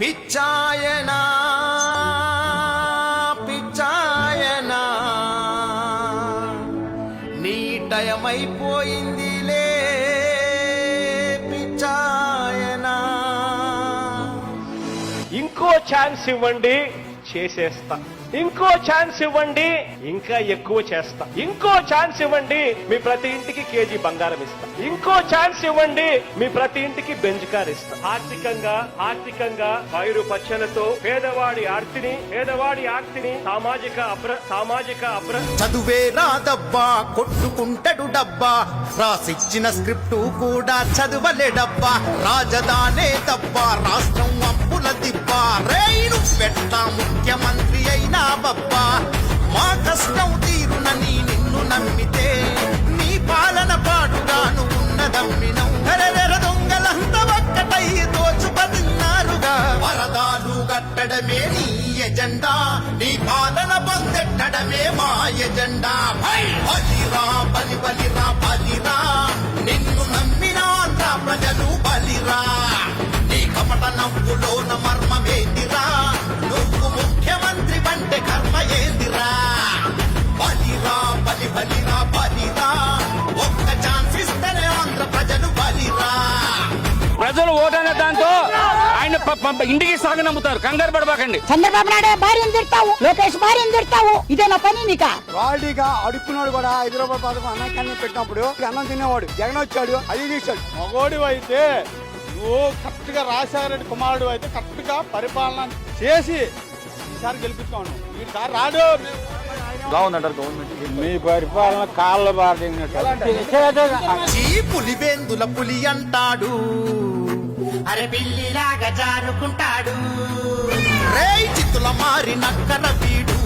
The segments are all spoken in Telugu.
పిచ్చాయనా పిచ్చాయనా. నీ టయమైపోయిందిలే పిచ్చాయనా. ఇంకో ఛాన్స్ ఇవ్వండి చేసేస్తా. ఇంకో ఛాన్స్ ఇవ్వండి. ఇంకా ఎక్కువ చేస్తా. ఇంకో ఛాన్స్ ఇవ్వండి మీ ప్రతి ఇంటికి కేజీ బంగారం ఇస్తా. ఇంకో ఛాన్స్ ఇవ్వండి మీ ప్రతి ఇంటికి బెంజ్ కార్ ఇస్తా. ఆర్థికంగా ఆర్థికంగా పైరు పచ్చలతో పేదవాడి ఆర్తిని పేదవాడి ఆర్తిని సామాజిక అప్ర సామాజిక అప్ర చదువే రాదబ్బా కొట్టుకుంటడు డబ్బా. రాసిచ్చిన స్క్రిప్టు కూడా చదువలే డబ్బా రాజధానే తప్ప రాష్ట్రం అప్పుల దిబ్బా. రైలు పెట్ట ముఖ్యమంత్రి అయినా బబ్బా మా కష్టం తీరునని నిన్ను నమ్మితే నీ పాలన పాడుగాను ఉన్నదమ్మినం హరెరెర దొంగలంతా ఒక్కటై దోచుపదిన్నారుగా వరదాలు కట్టడమే నీ ఎజెండా నీ పాలన పొందెట్టడమే మా ఎజెండా. భై! బలిరా బలి బలిరా ఇంటికి సాగనమ్ముతారు కంగారు పడబాకండి. చంద్రబాబు నాయుడు భార్యను తిడతావు లోకేష్ భార్యను తిడతావు ఇదే నా పని నీకా? క్వాలిటీగా అడుక్కున్నాడు కూడా హైదరాబాద్ పథకం అన్నం కన్నా పెట్టినప్పుడు అన్నం తినేవాడు. జగన్ వచ్చాడు అది తీశాడు. మగోడి అయితే నువ్వు కరెక్ట్గా రాజశేఖర కుమారుడు అయితే కరెక్ట్గా పరిపాలన చేసి ఈసారి గెలిపించుకోను ఈసారి రాడు. మీ పరిపాలన కాళ్ళ చీ పులివేందుల పులి అంటాడు. అరే పిల్లిలాగా జారుకుంటాడు. రేయ్ చిత్తుల మారి నక్కర వీడు.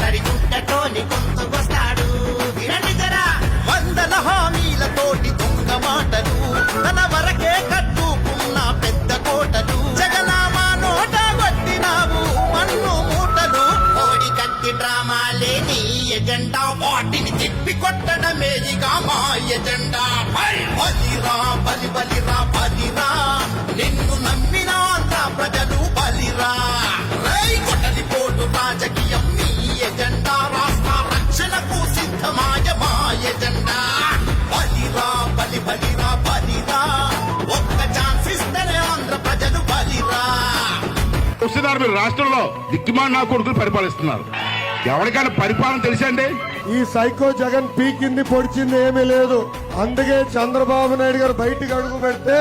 తడిగుడ్డతోని గొంతుకొస్తాడు వినండి జరా. వందల హామీలతోటి దొంగ మాటలు తన వరకే కట్టుకున్న పెద్ద కోటలు. జగనామా నోట కొట్టినావు మన్ను మూటలు. కోడి కత్తి డ్రామాలే నీ ఎజెండా వాటిని తిప్పి కొట్టడమే ఇక మా ఎజెండా. బలి బలిరా బలి బలిరా ఎజెండా? బలిరా బలి బలిరా. బలిరా ఒక్క ఛాన్స్ ఇస్తేనే ఆంధ్ర ప్రజలు బలిరా. చూస్తున్నారు మీరు రాష్ట్రంలో దిక్కుమాన్ నా కొడుకులు పరిపాలిస్తున్నారు. ఎవరికైనా పరిపాలన తెలుసండి? ఈ సైకో జగన్ పీకింది పొడిచింది ఏమీ లేదు. అందుకే చంద్రబాబు నాయుడు గారు బయటికి అడుగు పెడితే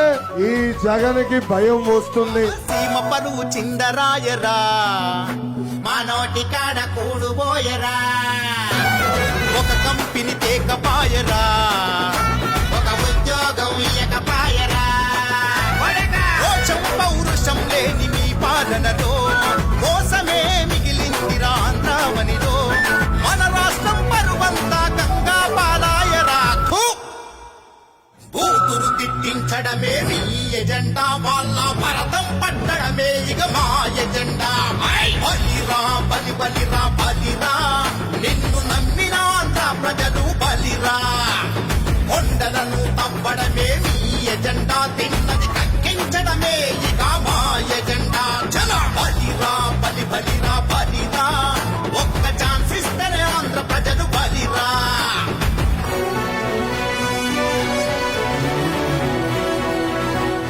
ఈ జగన్కి భయం వస్తుంది. సీమ పరువు చిందరాయరా. మా నోటి కాడ కూడుబోయరా మోసమే మిగిలిందిరా ఆంధ్రావనిలో. మన రాష్ట్రం పరువంతా గంగా పాలాయరా. థూ! బూతులు తిట్టించడమే మీ ఎజెండా. వాళ్ళ భరతం పట్టడమే ఇక మా ఎజెండా. బలిరా బలి బలిరా బలిరా. నిన్ను నమ్మిన ఆంధ్ర ప్రజలు బలిరా. కొండలను తప్పడమే మీ ఎజెండా. తిన్నది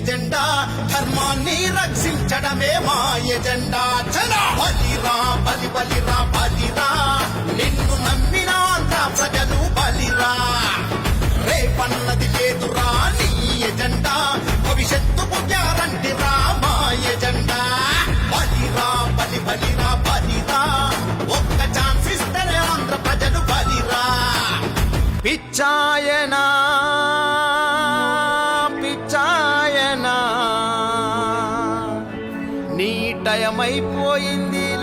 ఎజెండా ధర్మాన్ని రక్షించడమే మా ఎజెండా. జన బలిరా బలి బలిరా బలిరా. నిన్ను నమ్మిన ఆంధ్ర ప్రజలు బలిరా. రేపన్నది లేదురా నీ ఎజెండా. భవిష్యత్తుకు గ్యారంటీరా మా ఎజెండా. బలిరా బలి బలిరా బలిరా. ఒక్క ఛాన్స్ ఇస్తేనే ఆంధ్ర ప్రజలు బలిరా. పిచ్చాయనా లయమైపోయిందిలే